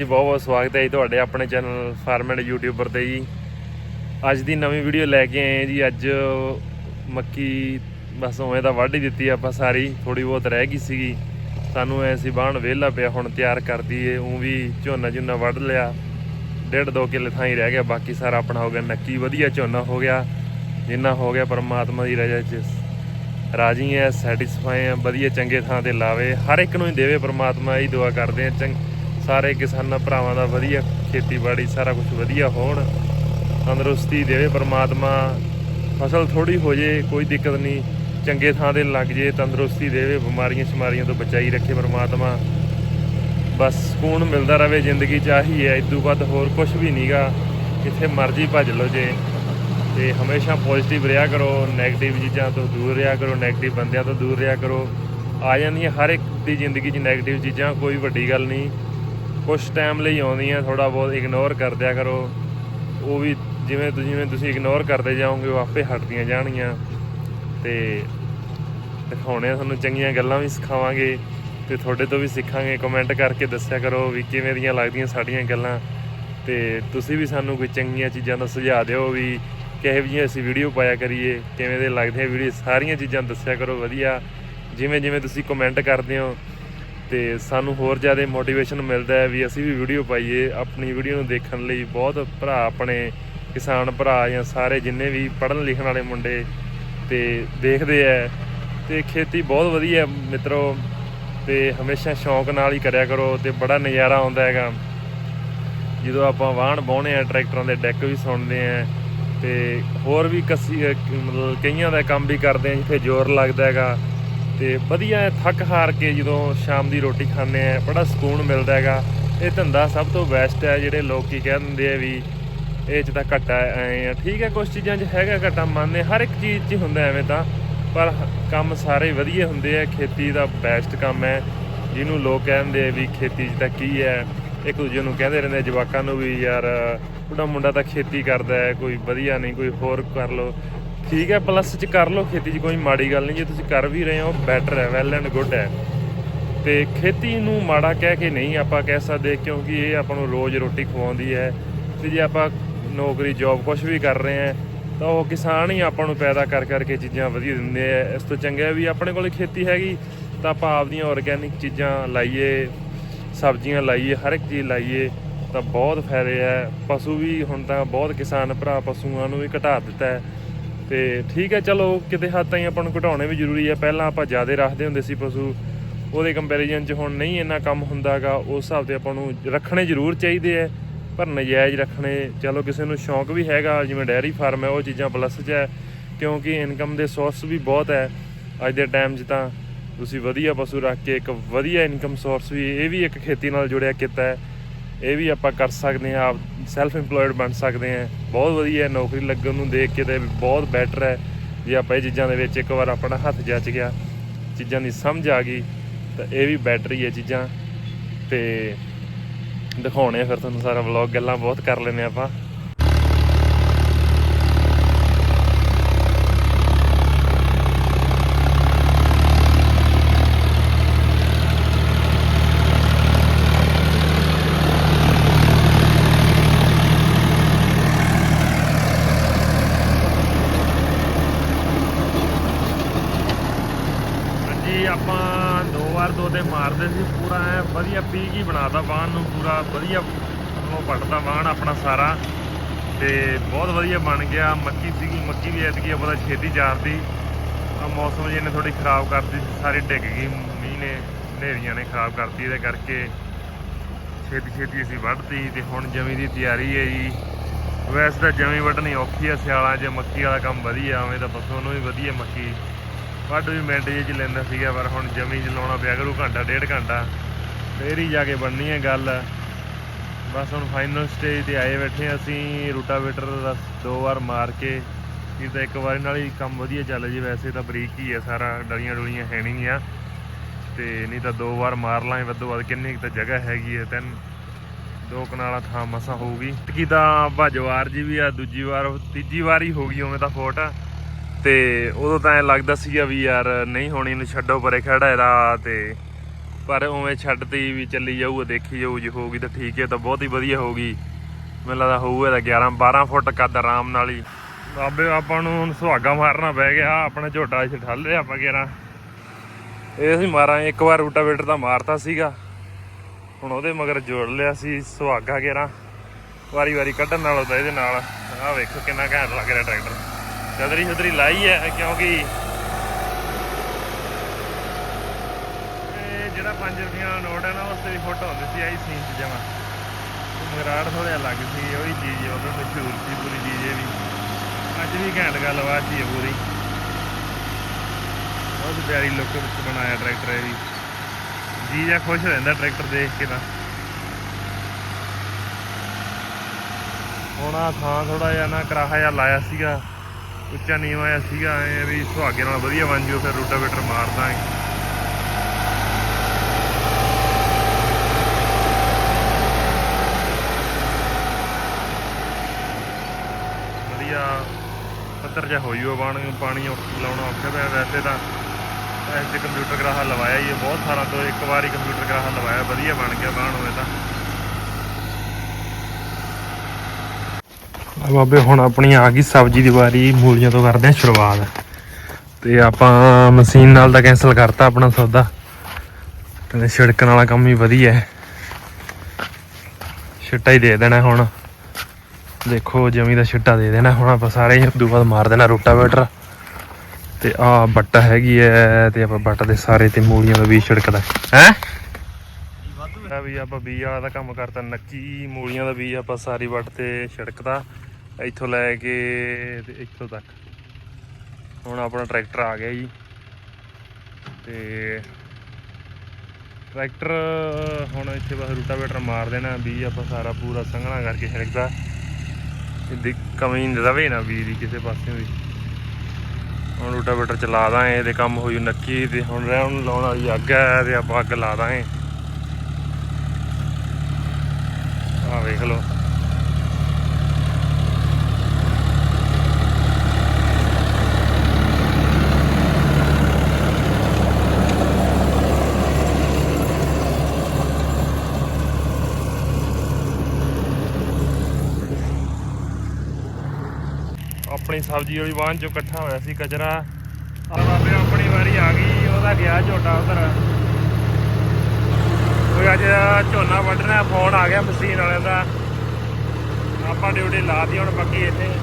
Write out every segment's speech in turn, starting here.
ਜੀ, ਬਹੁਤ ਬਹੁਤ ਸਵਾਗਤ ਹੈ ਜੀ ਤੁਹਾਡੇ ਆਪਣੇ ਚੈਨਲ ਫਾਰਮੈਂਡ ਯੂਟਿਊਬਰ ਤੇ ਜੀ। ਅੱਜ ਦੀ ਨਵੀਂ ਵੀਡੀਓ ਲੈ ਕੇ ਆਏ ਹਾਂ ਜੀ, ਅੱਜ ਮੱਕੀ ਬਸ ਉਵੇਂ ਤਾਂ ਵੱਢ ਹੀ ਦਿੱਤੀ ਆਪਾਂ ਸਾਰੀ ਥੋੜੀ ਬਹੁਤ ਰਹਿ ਗਈ ਸੀਗੀ। ਸਾਨੂੰ ਐ ਸੀ ਬਾਣ ਵਿਹਲਾ ਪਿਆ, ਹੁਣ ਤਿਆਰ ਕਰਦੀ ਦਈਏ ਉਹ ਵੀ ਝੋਨਾ ਝੁੰਨਾ ਵੱਢ ਲਿਆ। ਡੇਢ ਦੋ ਕਿੱਲੇ ਥਾਂ ਹੀ ਰਹਿ ਗਿਆ, ਬਾਕੀ ਸਾਰਾ ਆਪਣਾ ਹੋ ਗਿਆ, ਨੱਕੀ ਵਧੀਆ ਝੋਨਾ ਹੋ ਗਿਆ, ਜਿੰਨਾ ਹੋ ਗਿਆ ਪਰਮਾਤਮਾ ਦੀ ਰਜ਼ਾ ਚ। ਰਾਜੀ ਐ ਸੈਟੀਸਫਾਈ ਆ ਵਧੀਆ ਚੰਗੇ ਥਾਂ ਤੇ ਲਾਵੇ, ਹਰ ਇੱਕ ਨੂੰ ਹੀ ਦੇਵੇ ਪਰਮਾਤਮਾ, ਇਹ ਦੁਆ ਕਰਦੇ ਆ, ਚੰਗ ਸਾਰੇ ਕਿਸਾਨਾਂ ਭਰਾਵਾਂ ਦਾ ਵਧੀਆ ਖੇਤੀਬਾੜੀ, ਸਾਰਾ ਕੁਝ ਵਧੀਆ ਹੋਣ, ਤੰਦਰੁਸਤੀ ਦੇਵੇ ਪਰਮਾਤਮਾ, ਫਸਲ ਥੋੜੀ ਹੋ ਜੇ, ਕੋਈ ਦਿੱਕਤ ਨਹੀਂ, ਚੰਗੇ ਥਾਂ ਤੇ ਲੱਗ ਜੇ, ਤੰਦਰੁਸਤੀ ਦੇਵੇ, ਬਿਮਾਰੀਆਂ ਸ਼ਮਾਰੀਆਂ ਤੋਂ ਬਚਾਈ ਰੱਖੇ ਪਰਮਾਤਮਾ। ਬਸ ਸਕੂਨ ਮਿਲਦਾ ਰਹੇ ਜ਼ਿੰਦਗੀ ਚ, ਆਹੀ ਹੈ ਇਦੋਂ ਬਾਅਦ ਹੋਰ ਕੁਝ ਵੀ ਨਹੀਂਗਾ ਕਿੱਥੇ ਮਰਜ਼ੀ ਭੱਜ ਲਓ ਜੇ। ਤੇ ਹਮੇਸ਼ਾ ਪੋਜ਼ਿਟਿਵ ਰਿਹਾ ਕਰੋ ਨੈਗੇਟਿਵ ਚੀਜ਼ਾਂ ਤੋਂ ਦੂਰ ਰਿਹਾ ਕਰੋ ਨੈਗੇਟਿਵ ਬੰਦਿਆਂ ਤੋਂ ਦੂਰ ਰਿਹਾ ਕਰੋ। ਆ ਜਾਂਦੀਆਂ ਹਰ ਇੱਕ ਦੀ ਜ਼ਿੰਦਗੀ 'ਚ ਨੈਗੇਟਿਵ ਚੀਜ਼ਾਂ, ਕੋਈ ਵੱਡੀ ਗੱਲ ਨਹੀਂ। ਕੁਝ ਟਾਈਮ ਲਈ ਆਉਂਦੀਆਂ ਥੋੜਾ ਬਹੁਤ ਇਗਨੋਰ ਕਰ ਦਿਆ ਕਰੋ। ਉਹ ਵੀ ਜਿਵੇਂ ਤੁਸੀਂ ਜਿਵੇਂ ਤੁਸੀਂ ਇਗਨੋਰ ਕਰਦੇ ਜਾਓਗੇ, ਉਹ ਆਪੇ ਹਟਦੀਆਂ ਜਾਣਗੀਆਂ। ਤੇ ਦਿਖਾਉਣੇ ਆ ਤੁਹਾਨੂੰ, ਚੰਗੀਆਂ ਗੱਲਾਂ ਵੀ ਸਿਖਾਵਾਂਗੇ ਤੇ ਤੁਹਾਡੇ ਤੋਂ ਵੀ ਸਿੱਖਾਂਗੇ। ਕਮੈਂਟ ਕਰਕੇ ਦੱਸਿਆ ਕਰੋ ਵੀ ਕਿਵੇਂ ਦੀਆਂ ਲੱਗਦੀਆਂ ਸਾਡੀਆਂ ਗੱਲਾਂ। ਤੇ ਤੁਸੀਂ ਵੀ ਸਾਨੂੰ ਕੋਈ ਚੰਗੀਆਂ ਚੀਜ਼ਾਂ ਦਾ ਸੁਝਾਅ ਦਿਓ ਵੀ ਕਿਹੋ ਜਿਹੀਆਂ ਅਸੀਂ ਵੀਡੀਓ ਪਾਇਆ ਕਰੀਏ, ਕਿਵੇਂ ਦੇ ਲੱਗਦੇ ਆ ਵੀਡੀਓ ਸਾਰੀਆਂ ਚੀਜ਼ਾਂ ਦੱਸਿਆ ਕਰੋ, ਵਧੀਆ। ਜਿਵੇਂ ਜਿਵੇਂ ਤੁਸੀਂ ਕਮੈਂਟ ਕਰਦੇ ਹੋ ਤੇ ਸਾਨੂੰ ਹੋਰ ਜ਼ਿਆਦਾ ਮੋਟੀਵੇਸ਼ਨ ਮਿਲਦਾ ਹੈ ਵੀ ਅਸੀਂ ਵੀ ਵੀਡੀਓ ਪਾਈਏ, ਆਪਣੀ ਵੀਡੀਓ ਨੂੰ ਦੇਖਣ ਲਈ ਬਹੁਤ ਭਰਾ ਆਪਣੇ ਕਿਸਾਨ ਭਰਾ ਜਾਂ ਸਾਰੇ ਜਿੰਨੇ ਵੀ ਪੜ੍ਹਨ ਲਿਖਣ ਵਾਲੇ ਮੁੰਡੇ ਤੇ ਦੇਖਦੇ ਆ ਤੇ ਖੇਤੀ ਬਹੁਤ ਵਧੀਆ ਹੈ ਮਿੱਤਰੋ ਤੇ ਹਮੇਸ਼ਾ ਸ਼ੌਂਕ ਨਾਲ ਹੀ ਕਰਿਆ ਕਰੋ ਤੇ ਬੜਾ ਨਜ਼ਾਰਾ ਆਉਂਦਾ ਹੈਗਾ। ਜਦੋਂ ਆਪਾਂ ਵਾਹਣ ਬਾਉਣੇ ਆ ਟਰੈਕਟਰਾਂ ਦੇ ਡੈਕ ਵੀ ਸੁਣਦੇ ਆ ਤੇ ਹੋਰ ਵੀ ਕਸੀ ਮਤਲਬ ਕਈਆਂ ਦਾ ਕੰਮ ਵੀ ਕਰਦੇ ਆ ਜਿੱਥੇ ਜ਼ੋਰ ਲੱਗਦਾ ਹੈਗਾ। ਤੇ ਵਧੀਆ ਥੱਕ ਹਾਰ ਕੇ ਜਦੋਂ ਸ਼ਾਮ ਦੀ ਰੋਟੀ ਖਾਂਦੇ ਆ ਬੜਾ ਸਕੂਨ ਮਿਲਦਾ ਹੈਗਾ। ਇਹ ਧੰਦਾ ਸਭ ਤੋਂ ਬੈਸਟ ਹੈ, ਜਿਹੜੇ ਲੋਕ ਕੀ ਕਹਿ ਦਿੰਦੇ ਆ ਵੀ ਇਹ ਚ ਤਾਂ ਘਟਾ ਐ ਆ। ਠੀਕ ਹੈ ਕੁਝ ਚੀਜ਼ਾਂ 'ਚ ਹੈਗਾ ਘਟਾ, ਮੰਨਦੇ ਹਰ ਇੱਕ ਚੀਜ਼ 'ਚ ਹੁੰਦਾ ਐਵੇਂ ਤਾਂ। ਪਰ ਹ- ਕੰਮ ਸਾਰੇ ਵਧੀਆ ਹੁੰਦੇ ਆ, ਖੇਤੀ ਦਾ ਬੈਸਟ ਕੰਮ ਹੈ। ਜਿਹਨੂੰ ਲੋਕ ਕਹਿੰਦੇ ਆ ਵੀ ਖੇਤੀ 'ਚ ਤਾਂ ਕੀ ਹੈ, ਇੱਕ ਦੂਜੇ ਨੂੰ ਕਹਿੰਦੇ ਰਹਿੰਦੇ ਜਵਾਕਾਂ ਨੂੰ ਵੀ ਯਾਰ ਉਹਦਾ ਮੁੰਡਾ ਤਾਂ ਖੇਤੀ ਕਰਦਾ ਹੈ, ਕੋਈ ਵਧੀਆ ਨਹੀਂ, ਕੋਈ ਹੋਰ ਕਰ ਲਓ। ਠੀਕ ਹੈ ਪਲੱਸ 'ਚ ਕਰ ਲਓ ਖੇਤੀ 'ਚ ਕੋਈ ਮਾੜੀ ਗੱਲ ਨਹੀਂ, ਜੇ ਤੁਸੀਂ ਕਰ ਵੀ ਰਹੇ ਹੋ ਬੈਟਰ ਹੈ ਵੈਲ ਐਂਡ ਗੁੱਡ ਹੈ। ਤੇ ਖੇਤੀ ਨੂੰ ਮਾੜਾ ਕਹਿ ਕੇ ਨਹੀਂ ਆਪਾਂ ਕਹਿ ਸਕਦੇ, ਕਿਉਂਕਿ ਇਹ ਆਪਾਂ ਨੂੰ ਰੋਜ਼ ਰੋਟੀ ਖਵਾਉਂਦੀ ਹੈ। ਤੇ ਜੇ ਆਪਾਂ ਨੌਕਰੀ ਜੌਬ ਕੁਝ ਵੀ ਕਰ ਰਹੇ ਹਾਂ, ਤਾਂ ਉਹ ਕਿਸਾਨ ਹੀ ਆਪਾਂ ਨੂੰ ਪੈਦਾ ਕਰ ਕਰਕੇ ਚੀਜ਼ਾਂ ਵਧੀਆ ਦਿੰਦੇ ਆ ਇਸ ਤੋਂ ਚੰਗਾ ਵੀ ਆਪਣੇ ਕੋਲ ਖੇਤੀ ਹੈਗੀ, ਤਾਂ ਆਪਾਂ ਆਪਦੀਆਂ ਆਰਗੈਨਿਕ ਚੀਜ਼ਾਂ ਲਾਈਏ, ਸਬਜ਼ੀਆਂ ਲਾਈਏ, ਹਰ ਇੱਕ ਚੀਜ਼ ਲਾਈਏ, ਤਾਂ ਬਹੁਤ ਫਾਇਦੇ ਹੈ। ਪਸ਼ੂ ਵੀ ਹੁਣ ਤਾਂ ਬਹੁਤ ਕਿਸਾਨ ਭਰਾ ਪਸ਼ੂਆਂ ਨੂੰ ਵੀ ਘਟਾ ਦਿੱਤਾ ਹੈ। ਤੇ ਠੀਕ ਹੈ, ਚਲੋ ਕਿਤੇ ਹੱਦ ਤਾਈਂ ਆਪਾਂ ਨੂੰ ਘਟਾਉਣੇ ਵੀ ਜ਼ਰੂਰੀ ਹੈ ਪਹਿਲਾਂ ਆਪਾਂ ਜ਼ਿਆਦਾ ਰੱਖਦੇ ਹੁੰਦੇ ਸੀ ਪਸ਼ੂ। ਉਹਦੇ ਕੰਪੈਰੀਜ਼ਨ 'ਚ ਹੁਣ ਨਹੀਂ ਇੰਨਾ ਕੰਮ ਹੁੰਦਾਗਾ ਉਸ ਹਿਸਾਬ ਤੇ ਆਪਾਂ ਨੂੰ ਰੱਖਣੇ ਜ਼ਰੂਰ ਚਾਹੀਦੇ ਹੈ ਪਰ ਨਜਾਇਜ਼ ਰੱਖਣੇ, ਚਲੋ ਕਿਸੇ ਨੂੰ ਸ਼ੌਂਕ ਵੀ ਹੈਗਾ, ਜਿਵੇਂ ਡੈਰੀ ਫਾਰਮ ਹੈ, ਉਹ ਚੀਜ਼ਾਂ ਪਲੱਸ 'ਚ ਹੈ। ਕਿਉਂਕਿ ਇਨਕਮ ਦੇ ਸੋਰਸ ਵੀ ਬਹੁਤ ਹੈ ਅੱਜ ਦੇ ਟਾਈਮ 'ਚ ਤਾਂ। ਤੁਸੀਂ ਵਧੀਆ ਪਸ਼ੂ ਰੱਖ ਕੇ ਇੱਕ ਵਧੀਆ ਇਨਕਮ ਸੋਰਸ ਵੀ, ਇਹ ਵੀ ਇੱਕ ਖੇਤੀ ਨਾਲ ਜੁੜਿਆ ਕੀਤਾ ਹੈ। ਇਹ ਵੀ ਆਪਾਂ ਕਰ ਸਕਦੇ ਹਾਂ ਆਪ ਸੈਲਫ ਏਮਪਲੋਇਡ ਬਣ ਸਕਦੇ ਹਾਂ। ਬਹੁਤ ਵਧੀਆ ਹੈ, ਨੌਕਰੀ ਲੱਗਣ ਨੂੰ ਦੇਖ ਕੇ ਤੇ ਬਹੁਤ ਬੈਟਰ ਹੈ। ਜੇ ਆਪਾਂ ਇਹ ਚੀਜ਼ਾਂ ਦੇ ਵਿੱਚ ਇੱਕ ਵਾਰ ਆਪਣਾ ਹੱਥ ਜੱਜ ਗਿਆ ਚੀਜ਼ਾਂ ਦੀ ਸਮਝ ਆ ਗਈ ਤਾਂ ਇਹ ਵੀ ਬੈਟਰ ਹੀ ਹੈ ਚੀਜ਼ਾਂ। ਤੇ ਦਿਖਾਉਣੇ ਆ ਫਿਰ ਤੁਹਾਨੂੰ ਸਾਰਾ ਵਲੌਗ ਗੱਲਾਂ ਬਹੁਤ ਕਰ ਲੈਨੇ ਆਪਾਂ ਹਾਂਜੀ ਆਪਾਂ ਦੋ ਵਾਰ ਦੋ ਤੇ ਮਾਰਦੇ ਸੀ ਪੂਰਾ ਐ ਵਧੀਆ ਪੀਕ ਹੀ ਬਣਾਤਾ, ਵਾਹਨ ਨੂੰ ਪੂਰਾ ਵਧੀਆ ਉਹ ਪੱਟਦਾ ਵਾਹਨ ਆਪਣਾ ਸਾਰਾ। ਤੇ ਬਹੁਤ ਵਧੀਆ ਬਣ ਗਿਆ, ਮੱਕੀ ਸੀਗੀ ਮੱਕੀ ਵੀ ਐਤਕੀ ਆਪਣਾ ਛੇਤੀ ਚਾਰਦੀ ਆ ਮੌਸਮ ਜੀ ਨੇ ਥੋੜੀ ਖਰਾਬ ਕਰਤੀ ਸੀ ਸਾਰੀ ਡਿੱਗ ਗਈ, ਮੀਂਹ ਨੇ, ਹਨੇਰੀਆਂ ਨੇ ਖਰਾਬ ਕਰਤੀ, ਇਹਦੇ ਕਰਕੇ ਛੇਤੀ ਛੇਤੀ ਅਸੀਂ ਵੱਢਤੀ ਤੇ ਹੁਣ ਜਮੀ ਦੀ ਤਿਆਰੀ ਹੈ ਜੀ। ਵੈਸੇ ਤਾਂ ਜਮੀ ਵੱਢਣੀ ਔਖੀ ਆ, ਸਿਆਲਾਂ 'ਚ ਮੱਕੀ ਵਾਲਾ ਕੰਮ ਵਧੀਆ, ਐਵੇਂ ਤਾਂ ਪਸ਼ੂ ਨੂੰ ਵੀ ਵਧੀਆ ਮੱਕੀ। ਵੱਢ ਵੀ ਮਿੰਟ ਜੇ 'ਚ ਲੈਂਦਾ ਸੀਗਾ, ਪਰ ਹੁਣ ਜਮੀ 'ਚ ਲਾਉਣਾ ਪਿਆ ਕਰੂ, ਘੰਟਾ, ਡੇਢ ਘੰਟਾ। ਫੇਰ ਹੀ ਜਾ ਕੇ ਬਣਨੀ ਹੈ ਗੱਲ। ਬਸ ਹੁਣ ਫਾਈਨਲ ਸਟੇਜ ਤੇ ਆਏ ਬੈਠੇ ਹਾਂ ਅਸੀਂ, ਰੂਟਾਵੇਟਰ ਦਾ ਦੋ ਵਾਰ ਮਾਰ ਕੇ। ਇਹ ਤਾਂ ਇੱਕ ਵਾਰੀ ਨਾਲ ਹੀ ਕੰਮ ਵਧੀਆ ਚੱਲ ਜੀ ਵੈਸੇ ਤਾਂ ਬਰੀਕ ਹੀ ਹੈ, ਸਾਰਾ ਡਲੀਆਂ ਡੁਲੀਆਂ ਹੈ ਨਹੀਂ ਆ ਤੇ ਨਹੀਂ ਤਾਂ ਦੋ ਵਾਰ ਮਾਰ ਲਾਂਗੇ, ਵੱਧੋ ਵੱਧ ਕਿੰਨੀ ਕੁ ਤਾਂ ਜਗ੍ਹਾ ਹੈਗੀ ਹੈ, ਤਿੰਨ, ਦੋ ਕਨਾਲਾ ਥਾਂ ਮਸਾ ਹੋਊਗੀ। ਕੀ ਤਾਂ ਭਾਜਵਾਰ ਜੀ ਵੀ ਆ, ਦੂਜੀ ਵਾਰ, ਤੀਜੀ ਵਾਰ ਹੀ ਹੋ ਗਈ ਉਵੇਂ ਤਾਂ ਫੋਟ। ਤੇ ਉਦੋਂ ਤਾਂ ਐ ਲੱਗਦਾ ਸੀਗਾ ਵੀ ਯਾਰ ਨਹੀਂ ਹੋਣੀ ਨੂੰ ਛੱਡੋ ਪਰੇ ਖੜਾ ਇਹਦਾ ਤੇ ਪਰ ਉਵੇਂ ਛੱਡਤੀ ਵੀ ਚੱਲੀ ਜਾਊਗਾ ਦੇਖੀ ਜਾਊ, ਜੇ ਹੋਊਗੀ ਤਾਂ ਠੀਕ ਹੈ ਤਾਂ ਬਹੁਤ ਹੀ ਵਧੀਆ ਹੋਊਗੀ। ਮੈਨੂੰ ਲੱਗਦਾ ਹੋਊਗਾ ਤਾਂ 11 12 ਫੁੱਟ ਕੱਦ ਆਰਾਮ ਨਾਲ ਹੀ। ਬਾਬੇ, ਆਪਾਂ ਨੂੰ ਹੁਣ ਸੁਹਾਗਾ ਮਾਰਨਾ ਪੈ ਗਿਆ ਆਪਣਾ ਝੋਟਾ ਇੱਥੇ ਠੱਲ ਲਿਆ ਆਪਾਂ ਕਿਹੜਾ ਇਹ ਅਸੀਂ ਮਾਰਾਂ, ਇੱਕ ਵਾਰ ਰੂਟਾਵੇਟਰ ਤਾਂ ਮਾਰਤਾ ਸੀਗਾ। ਹੁਣ ਉਹਦੇ ਮਗਰ ਜੋੜ ਲਿਆ ਸੀ ਸੁਹਾਗਾ ਕਿਹੜਾ ਵਾਰੀ ਵਾਰੀ ਕੱਢਣ ਨਾਲੋਂ ਤਾਂ ਇਹਦੇ ਨਾਲ, ਆਹ ਵੇਖੋ ਕਿੰਨਾ ਘੈਂਟ ਲੱਗ ਰਿਹਾ ਟਰੈਕਟਰ। ਚਦਰੀ ਚਦਰੀ ਲਾਈ ਹੈ, ਕਿਉਂਕਿ ਇਹ ਜਿਹੜਾ 5 ਰੁਪਏ ਦਾ ਨੋਟ ਹੈ ਨਾ, ਉਸ ਤੇ ਵੀ ਫੋਟੋ ਹੁੰਦੀ ਸੀ ਆਈ ਸੀਨ ਚ ਜਮਾ। ਮਗਰਾੜ ਥੋੜਾ ਅਲੱਗ ਸੀ ਉਹੀ ਚੀਜ਼ ਹੈ ਉਹਦਾ ਮਸ਼ਹੂਰ ਸੀ ਪੂਰੀ ਚੀਜ਼ ਇਹ ਵੀ। ਅੱਜ ਵੀ ਘੈਂਟ ਗੱਲਬਾਤ ਸੀ ਇਹ ਪੂਰੀ। ਬਹੁਤ ਪਿਆਰੀ ਲੁੱਕ ਵਿੱਚ ਬਣਾਇਆ ਟਰੈਕਟਰ ਇਹ ਵੀ। ਜੀ ਜਾ ਖੁਸ਼ ਹੋ ਜਾਂਦਾ ਟਰੈਕਟਰ ਦੇਖ ਕੇ ਤਾਂ। ਹੁਣ ਥਾਂ ਥੋੜਾ ਜਿਹਾ ਨਾ ਕਰਾਹਾ ਜਿਹਾ ਲਾਇਆ ਸੀਗਾ, ਉੱਚਾ ਨੀਵਾਂ ਜਿਹਾ ਸੀਗਾ, ਐ ਵੀ ਸੁਹਾਗੇ ਨਾਲ ਵਧੀਆ ਬਣ ਜਿਓ ਫਿਰ ਰੂਟਾਵੇਟਰ ਮਾਰ ਦਾਂਗੇ ਵਧੀਆ ਪੱਧਰ ਜਿਹਾ ਹੋ ਜੂਗਾ ਪਾਣੀ ਲਾਉਣਾ ਔਖਾ ਪਿਆ। ਵੈਸੇ ਤਾਂ ਐਸ ਤੇ ਕੰਪਿਊਟਰ ਗਰਾਹਾ ਲਵਾਇਆ ਹੀ ਬਹੁਤ ਸਾਲਾਂ ਤੋਂ ਇੱਕ ਵਾਰੀ ਕੰਪਿਊਟਰ ਗਰਾਹਾ ਲਵਾਇਆ, ਵਧੀਆ ਬਣ ਗਿਆ ਬਾਣ ਹੋਵੇ ਤਾਂ। ਆ ਬਾਬੇ, ਹੁਣ ਆਪਣੀ ਆ ਗਈ ਸਬਜ਼ੀ ਦੀ ਵਾਰੀ, ਮੂਲੀਆਂ ਤੋਂ ਕਰਦੇ ਆ ਸ਼ੁਰੂਆਤ। ਤੇ ਆਪਾਂ ਮਸ਼ੀਨ ਨਾਲ ਤਾਂ ਕੈਨਸਲ ਕਰਤਾ ਆਪਣਾ ਸੌਦਾ। ਤੇ ਛਿੜਕਣ ਵਾਲਾ ਕੰਮ ਹੀ ਵਧੀਆ ਹੈ। ਛਿੱਟਾ ਹੀ ਦੇ ਦੇਣਾ ਹੁਣ। ਦੇਖੋ, ਜਮੀ ਦਾ ਛਿੱਟਾ ਦੇ ਦੇਣਾ। ਹੁਣ ਆਪਾਂ ਸਾਰੇ ਹੀ ਉਦੋਂ ਬਾਅਦ ਮਾਰ ਦੇਣਾ ਰੋਟਾਵੇਟਰ। ਤੇ ਆ ਬੱਟ ਹੈਗੀ ਐ, ਤੇ ਆਪਾਂ ਬੱਟ ਦੇ ਸਾਰੇ ਤੇ ਮੂਲੀਆਂ ਦਾ ਬੀਜ ਛਿੜਕਦਾ। ਹੈ? ਆ ਵੀ ਆਪਾਂ ਬੀਜ ਵਾਲਾ ਦਾ ਕੰਮ ਕਰਤਾ, ਨੱਕੀ ਮੂਲੀਆਂ ਦਾ ਬੀਜ ਆਪਾਂ ਸਾਰੀ ਵੱਟ ਤੇ ਛਿੜਕਦਾ ਇੱਥੋਂ ਲੈ ਕੇ ਤੇ ਇੱਥੋਂ ਤੱਕ। ਹੁਣ ਆਪਣਾ ਟਰੈਕਟਰ ਆ ਗਿਆ ਜੀ। ਤੇ ਟਰੈਕਟਰ ਹੁਣ ਇੱਥੇ ਬਸ ਰੂਟਾਵੇਟਰ ਮਾਰ ਦੇਣਾ, ਬੀਜ ਆਪਾਂ ਸਾਰਾ ਪੂਰਾ ਸੰਘਣਾ ਕਰਕੇ ਛਿੜਕਦਾ। ਇਹਦੀ ਕਮੀ ਰਵੇ ਨਾ ਬੀਜ ਦੀ ਕਿਸੇ ਪਾਸੇ ਵੀ। ਹੁਣ ਰੂਟਾਵੇਟਰ ਚਲਾ ਦਾਂਗੇ, ਇਹਦੇ ਕੰਮ ਹੋਈ ਨੱਕੀ ਤੇ ਹੁਣ ਰਹਿਣ ਲਾਉਣ ਵਾਲੀ ਅੱਗ ਹੈ ਤੇ ਆਪਾਂ ਅੱਗ ਲਾ ਦਾਂਗੇ। ਆਹ ਵੇਖ ਲਓ। ਆਪਣੀ ਸਬਜ਼ੀ ਵਾਲੀ ਵਾਹਨ ਚੋਂ ਇਕੱਠਾ ਹੋਇਆ ਸੀ ਕਚਰਾ। ਆ ਬਾਬੇ ਆਪਣੀ ਵਾਰੀ ਆ ਗਈ, ਉਹਦਾ ਗਿਆ ਝੋਟਾ ਉਧਰ। ਕੋਈ ਅੱਜ ਝੋਨਾ ਵੱਢਣਾ ਫੋਨ ਆ ਗਿਆ ਮਸ਼ੀਨ ਵਾਲਿਆਂ ਦਾ। ਆਪਾਂ ਡਿਊਟੀ ਲਾਤੀ, ਹੁਣ ਬਾਕੀ ਇੱਥੇ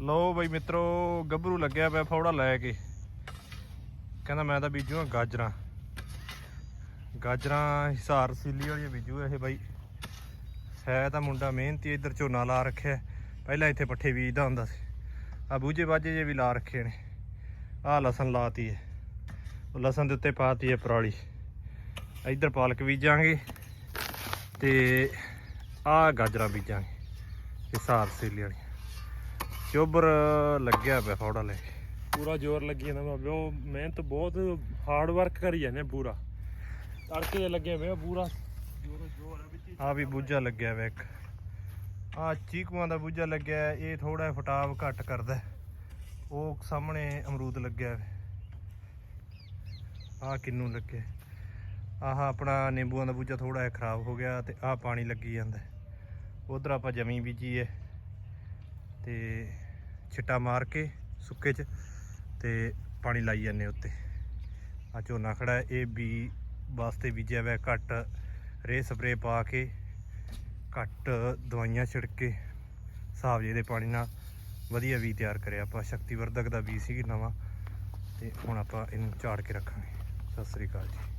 ਲਓ ਬਈ ਮਿੱਤਰੋ, ਗੱਭਰੂ ਲੱਗਿਆ ਪਿਆ ਫੌੜਾ ਲੈ ਕੇ। ਕਹਿੰਦਾ ਮੈਂ ਤਾਂ ਬੀਜੂਗਾ ਗਾਜਰਾਂ। ਗਾਜਰਾਂ ਹਿਸਾਰ ਸੀਲੀ ਵਾਲੀਆਂ ਬੀਜੂ ਇਹ ਬਾਈ। ਹੈ ਤਾਂ ਮੁੰਡਾ ਮਿਹਨਤੀ, ਇੱਧਰ ਝੋਨਾ ਲਾ ਰੱਖਿਆ। ਪਹਿਲਾਂ ਇੱਥੇ ਪੱਠੇ ਬੀਜਦਾ ਹੁੰਦਾ ਸੀ। ਆ ਬੂਝੇ ਬਾਜੇ ਜੇ ਵੀ ਲਾ ਰੱਖੇ ਨੇ। ਆ ਲਸਣ ਲਾਤੀ ਹੈ ਉਹ ਲਸਣ ਦੇ ਉੱਤੇ ਪਾਤੀ ਹੈ ਪਰਾਲੀ। ਇੱਧਰ ਪਾਲਕ ਬੀਜਾਂਗੇ ਤੇ ਆ ਗਾਜਰਾਂ ਬੀਜਾਂਗੇ। ਹਿਸਾਰ ਸੀਲੀ ਵਾਲੀਆਂ। ਚੋਬਰ ਲੱਗਿਆ ਪਿਆ ਫੌੜਾ ਲੈ ਕੇ ਪੂਰਾ ਜ਼ੋਰ ਲੱਗੀ ਜਾਂਦਾ ਬਾਬੇ ਉਹ ਮਿਹਨਤ ਬਹੁਤ ਹਾਰਡ ਵਰਕ ਕਰੀ ਜਾਂਦੇ ਆ ਪੂਰਾ। ਤੜਕੇ ਜੇ ਲੱਗੇ ਹੋਏ ਆ ਪੂਰਾ। ਜ਼ੋਰ ਜ਼ੋਰ ਆ ਵਿੱਚ ਆ ਵੀ ਬੂਝਾ ਲੱਗਿਆ ਵਾ ਇੱਕ। ਆ ਚੀਕੂਆਂ ਦਾ ਬੂਝਾ ਲੱਗਿਆ ਇਹ ਥੋੜਾ ਫਟਾਵ ਘੱਟ ਕਰਦਾ। ਉਹ ਸਾਹਮਣੇ ਅਮਰੂਦ ਲੱਗਿਆ ਆ ਕਿੰਨੂ ਲੱਗਿਆ ਆਹ ਆਪਣਾ ਨਿੰਬੂਆਂ ਦਾ ਬੂਝਾ ਥੋੜਾ ਜਿਹਾ ਖਰਾਬ ਹੋ ਗਿਆ ਤੇ ਆਹ ਪਾਣੀ ਲੱਗੀ ਜਾਂਦਾ। ਉਧਰ ਆਪਾਂ ਜਮੀ ਬੀਜੀ ਹੈ ਤੇ ਛਿੱਟਾ ਮਾਰ ਕੇ ਸੁੱਕੇ 'ਚ ਤੇ ਪਾਣੀ ਲਾਈ ਜਾਂਦੇ ਉੱਤੇ। ਆ ਝੋਨਾ ਖੜਾ ਇਹ ਵੀ ਵਾਸਤੇ ਬੀਜਿਆ ਹੋਇਆ, ਘੱਟ ਰੇ ਸਪਰੇ ਪਾ ਕੇ, ਘੱਟ ਦਵਾਈਆਂ ਛਿੜਕ ਕੇ ਹਿਸਾਬ ਜਿਹੇ ਦੇ ਪਾਣੀ ਨਾਲ ਵਧੀਆ ਵੀ ਤਿਆਰ ਕਰਿਆ। ਆਪਾਂ ਸ਼ਕਤੀ ਵਰਧਕ ਦਾ ਬੀਜ ਸੀ ਨਵਾਂ ਤੇ ਹੁਣ ਆਪਾਂ ਇਹਨੂੰ ਝਾੜ ਕੇ ਰੱਖਾਂਗੇ। ਸਤਿ ਸ੍ਰੀ ਅਕਾਲ ਜੀ।